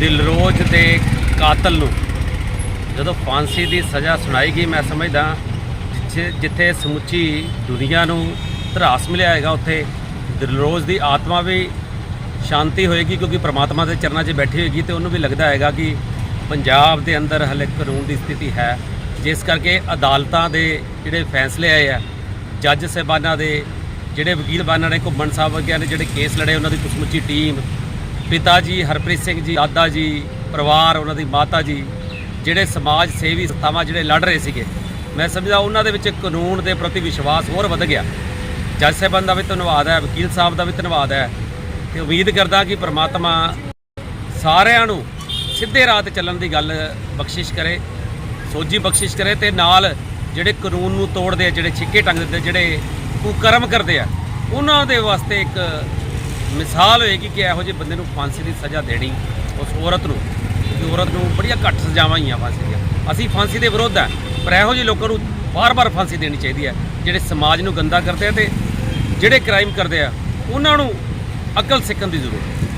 ਦਿਲਰੋਜ਼ ਦੇ ਕਾਤਲ ਨੂੰ ਜਦੋਂ ਫਾਂਸੀ ਦੀ ਸਜ਼ਾ ਸੁਣਾਈ ਗਈ, ਮੈਂ ਸਮਝਦਾ ਜਿੱਥੇ ਜਿੱਥੇ ਸਮੁੱਚੀ ਦੁਨੀਆ ਨੂੰ ਧਰਾਸ ਮਿਲਿਆ ਹੈਗਾ, ਉੱਥੇ ਦਿਲਰੋਜ਼ ਦੀ ਆਤਮਾ ਵੀ ਸ਼ਾਂਤੀ ਹੋਏਗੀ, ਕਿਉਂਕਿ ਪ੍ਰਮਾਤਮਾ ਦੇ ਚਰਨਾਂ 'ਚ ਬੈਠੀ ਹੋਏਗੀ ਤੇ ਉਹਨੂੰ ਵੀ ਲੱਗਦਾ ਹੈਗਾ ਕਿ ਪੰਜਾਬ ਦੇ ਅੰਦਰ ਹਲੇ ਕਾਨੂੰਨ ਦੀ ਸਥਿਤੀ ਹੈ। ਜਿਸ ਕਰਕੇ ਅਦਾਲਤਾਂ ਦੇ ਜਿਹੜੇ ਫੈਸਲੇ ਆਏ ਆ, ਜੱਜ ਸਾਹਿਬਾਨਾਂ ਦੇ ਜਿਹੜੇ ਵਕੀਲ ਬਾਨਾਂ ਨੇ, ਘੁੰਮਣ ਸਾਹਿਬ ਵਰਗਿਆਂ ਨੇ ਜਿਹੜੇ ਕੇਸ ਲੜੇ, ਉਹਨਾਂ ਦੀ ਸਮੁੱਚੀ ਟੀਮ ਪਿਤਾ ਜੀ, ਹਰਪ੍ਰੀਤ ਸਿੰਘ ਜੀ, ਦਾਦਾ ਜੀ, ਪਰਿਵਾਰ, ਉਹਨਾਂ ਦੀ ਮਾਤਾ ਜੀ, ਜਿਹੜੇ ਸਮਾਜ ਸੇਵੀ ਸੰਸਥਾਵਾਂ ਜਿਹੜੇ ਲੜ ਰਹੇ ਸੀਗੇ, ਮੈਂ ਸਮਝਦਾ ਉਹਨਾਂ ਦੇ ਵਿੱਚ ਕਾਨੂੰਨ ਦੇ ਪ੍ਰਤੀ ਵਿਸ਼ਵਾਸ ਹੋਰ ਵਧ ਗਿਆ। ਜੱਜ ਸਾਹਿਬਾਨ ਦਾ ਵੀ ਧੰਨਵਾਦ ਹੈ, ਵਕੀਲ ਸਾਹਿਬ ਦਾ ਵੀ ਧੰਨਵਾਦ ਹੈ, ਤੇ ਉਮੀਦ ਕਰਦਾ ਕਿ ਪ੍ਰਮਾਤਮਾ ਸਾਰਿਆਂ ਨੂੰ ਸਿੱਧੇ ਰਾਹ ਤੇ ਚੱਲਣ ਦੀ ਗੱਲ ਬਖਸ਼ਿਸ਼ ਕਰੇ, ਸੋਝੀ ਬਖਸ਼ਿਸ਼ ਕਰੇ ਤੇ ਨਾਲ ਜਿਹੜੇ ਕਾਨੂੰਨ ਨੂੰ ਤੋੜਦੇ ਆ, ਜਿਹੜੇ ਛਿੱਕੇ ਟੰਗ ਦਿੰਦੇ ਜਿਹੜੇ ਕੁਕਰਮ ਕਰਦੇ ਆ, ਉਹਨਾਂ ਦੇ ਵਾਸਤੇ ਇੱਕ ਮਿਸਾਲ ਹੋਏਗੀ ਕਿ ਇਹੋ ਜਿਹੇ ਬੰਦੇ ਨੂੰ ਫਾਂਸੀ ਦੀ ਸਜ਼ਾ ਦੇਣੀ, ਉਸ ਔਰਤ ਨੂੰ, ਕਿਉਂਕਿ ਔਰਤ ਨੂੰ ਬੜੀਆਂ ਘੱਟ ਸਜ਼ਾਵਾਂ ਹੀ ਆ ਫਾਂਸੀ ਦੀਆਂ। ਅਸੀਂ ਫਾਂਸੀ ਦੇ ਵਿਰੋਧ ਆ, ਪਰ ਇਹੋ ਜਿਹੇ ਲੋਕਾਂ ਨੂੰ ਬਾਰ-ਬਾਰ ਫਾਂਸੀ ਦੇਣੀ ਚਾਹੀਦੀ ਹੈ, ਜਿਹੜੇ ਸਮਾਜ ਨੂੰ ਗੰਦਾ ਕਰਦੇ ਆ ਤੇ ਜਿਹੜੇ ਕ੍ਰਾਈਮ ਕਰਦੇ ਆ, ਉਹਨਾਂ ਨੂੰ ਅਕਲ ਸਿੱਖਣ ਦੀ ਜ਼ਰੂਰਤ ਹੈ।